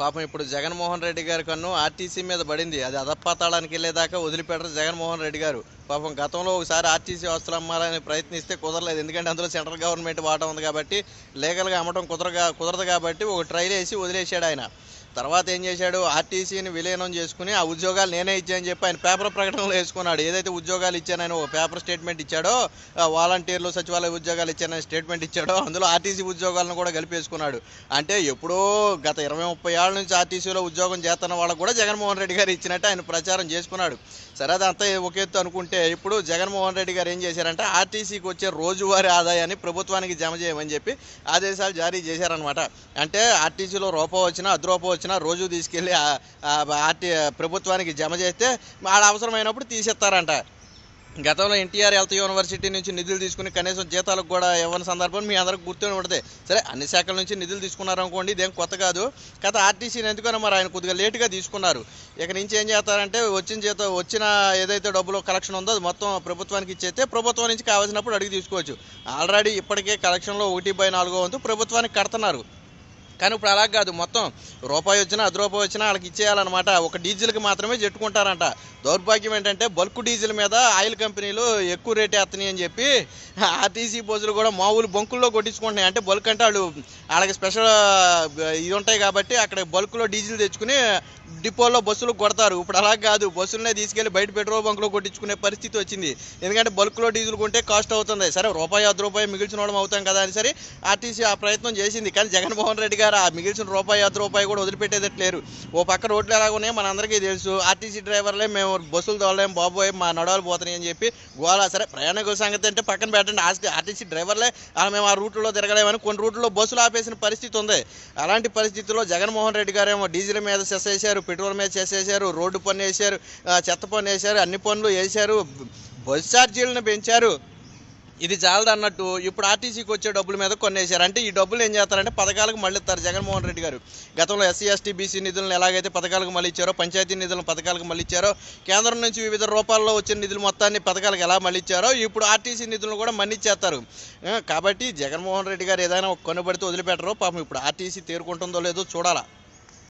పాపం ఇప్పుడు జగన్మోహన్ రెడ్డి గారి కన్ను ఆర్టీసీ మీద పడింది. అది అదపాతాళానికి వెళ్ళేదాకా వదిలిపెట్టరు జగన్మోహన్ రెడ్డి గారు. పాపం గతంలో ఒకసారి ఆర్టీసీ వ్యవస్థలు అమ్మాలని ప్రయత్నిస్తే కుదరలేదు. ఎందుకంటే అందులో సెంట్రల్ గవర్నమెంట్ వాటా ఉంది కాబట్టి లీగల్గా అమ్మటం కుదరగా కుదరదు కాబట్టి ఒక ట్రైల్ వేసి వదిలేశాడు ఆయన. తర్వాత ఏం చేశాడు? ఆర్టీసీని విలీనం చేసుకుని ఆ ఉద్యోగాలు నేనే ఇచ్చాయని చెప్పి ఆయన పేపర్ ప్రకటనలో వేసుకున్నాడు. ఏదైతే ఉద్యోగాలు ఇచ్చానని ఒక పేపర్ స్టేట్మెంట్ ఇచ్చాడో వాలంటీర్లు సచివాలయ ఉద్యోగాలు ఇచ్చానని స్టేట్మెంట్ ఇచ్చాడో అందులో ఆర్టీసీ ఉద్యోగాలను కూడా కలిపేసుకున్నాడు. అంటే ఎప్పుడో గత ఇరవై ముప్పై ఏళ్ళ నుంచి ఆర్టీసీలో ఉద్యోగం చేస్తున్న వాళ్ళకు కూడా జగన్మోహన్ రెడ్డి గారు ఇచ్చినట్టు ఆయన ప్రచారం చేసుకున్నాడు. సరే అదంతా ఒక ఎత్తు అనుకుంటే ఇప్పుడు జగన్మోహన్ రెడ్డి గారు ఏం చేశారంటే ఆర్టీసీకి వచ్చే రోజువారీ ఆదాయాన్ని ప్రభుత్వానికి జమ చేయమని చెప్పి ఆదేశాలు జారీ చేశారనమాట అంటే ఆర్టీసీలో రూపం వచ్చినా అద్రూపం వచ్చినా రోజు తీసుకెళ్ళి ఆర్టీ ప్రభుత్వానికి జమ చేస్తే వాళ్ళ అవసరమైనప్పుడు తీసేస్తారంట. గతంలో ఎన్టీఆర్ హెల్త్ యూనివర్సిటీ నుంచి నిధులు తీసుకుని కనీసం జీతాలకు కూడా ఇవ్వని సందర్భం మీ అందరికి గుర్తుని ఉంటుంది. సరే అన్ని శాఖల నుంచి నిధులు తీసుకున్నారు అనుకోండి ఇదేం కొత్త కాదు. గత ఆర్టీసీని ఎందుకనో మరి ఆయన కొద్దిగా లేటుగా తీసుకున్నారు. ఇక నుంచి ఏం చేస్తారంటే వచ్చిన జీతం వచ్చిన ఏదైతే డబ్బులు కలెక్షన్ ఉందో అది మొత్తం ప్రభుత్వానికి ఇచ్చేస్తే ప్రభుత్వం నుంచి కావాల్సినప్పుడు అడిగి తీసుకోవచ్చు. ఆల్రెడీ ఇప్పటికే కలెక్షన్లో ఒకటి బై నాలుగో వంతు ప్రభుత్వానికి కడుతున్నారు. కానీ ఇప్పుడు అలా కాదు. మొత్తం రూపాయి వచ్చినా అర్ధ రూపాయి వచ్చినా వాళ్ళకి ఇచ్చేయాలన్నమాట. ఒక డీజిల్కి మాత్రమే చెట్టుకుంటారంట. దౌర్భాగ్యం ఏంటంటే బల్క్ డీజిల్ మీద ఆయిల్ కంపెనీలు ఎక్కువ రేట్ వేస్తున్నాయి అని చెప్పి ఆర్టీసీ బస్సులు కూడా మామూలు బొంకుల్లో కొట్టించుకుంటున్నాయి. అంటే బల్క్ అంటే వాళ్ళు వాళ్ళకి స్పెషల్ ఇది ఉంటాయి కాబట్టి అక్కడ బల్క్లో డీజిల్ తెచ్చుకుని డిపోలో బస్సులు కొడతారు. ఇప్పుడు అలా కాదు. బస్సులనే తీసుకెళ్ళి బయట పెట్రోల్ బంక్లో కొట్టించుకునే పరిస్థితి వచ్చింది. ఎందుకంటే బల్క్లో డీజిల్ కొంటే కాస్ట్ అవుతుంది. సరే రూపాయి అర్ధ రూపాయి మిగిల్చిన వాళ్ళం అవుతాం కదా అని సరే ఆర్టీసీ ఆ ప్రయత్నం చేసింది. కానీ జగన్మోహన్ రెడ్డి గారు ఆ మిగిల్చిన రూపాయి అర్ధ రూపాయి కూడా వదిలిపెట్టేదట్లేరు ఓ పక్క రోడ్లు ఎలాగ ఉన్నాయో మనందరికీ తెలుసు. ఆర్టీసీ డ్రైవర్లే మేము బస్సులు తోలేం బాబోయ్ మా నడవలు పోతున్నాయి అని చెప్పి గోలా సరే ప్రయాణికుల సంగతి అంటే పక్కన పెట్టండి. ఆర్టీసీ డ్రైవర్లే మేము ఆ రూట్లో తిరగలేమని కొన్ని రూట్లో బస్సులు ఆపేసిన పరిస్థితి ఉంది. అలాంటి పరిస్థితుల్లో జగన్మోహన్ రెడ్డి గారేమో డీజిల్ మీద సెస్ వేశారు పెట్రోల్ మీద సెస్ వేశారు రోడ్డు పన్ను వేశారు చెత్త పన్ను వేశారు అన్ని పనులు వేశారు బస్ ఛార్జీలను పెంచారు. ఇది చాలదు అన్నట్టు ఇప్పుడు ఆర్టీసీకి వచ్చే డబ్బుల మీద కొనేసారు అంటే ఈ డబ్బులు ఏం చేస్తారంటే పథకాలకు మళ్ళీ ఇస్తారు. జగన్మోహన్ రెడ్డి గారు. గతంలో ఎస్సీ ఎస్టీ బీసీ నిధులను ఎలాగైతే పథకాలకు మళ్ళీ ఇచ్చారో పంచాయతీ నిధులను పథకాలకు మళ్ళీ ఇచ్చారో కేంద్రం నుంచి వివిధ రూపాల్లో వచ్చిన నిధులు మొత్తాన్ని పథకాలకు ఎలా మళ్ళీ ఇచ్చారో ఇప్పుడు ఆర్టీసీ నిధులను కూడా మళ్ళీ కాబట్టి జగన్మోహన్ రెడ్డి గారు ఏదైనా కొనబడితే వదిలిపెట్టరో. పాపం ఇప్పుడు ఆర్టీసీ తేరుకుంటుందో లేదో చూడాలా.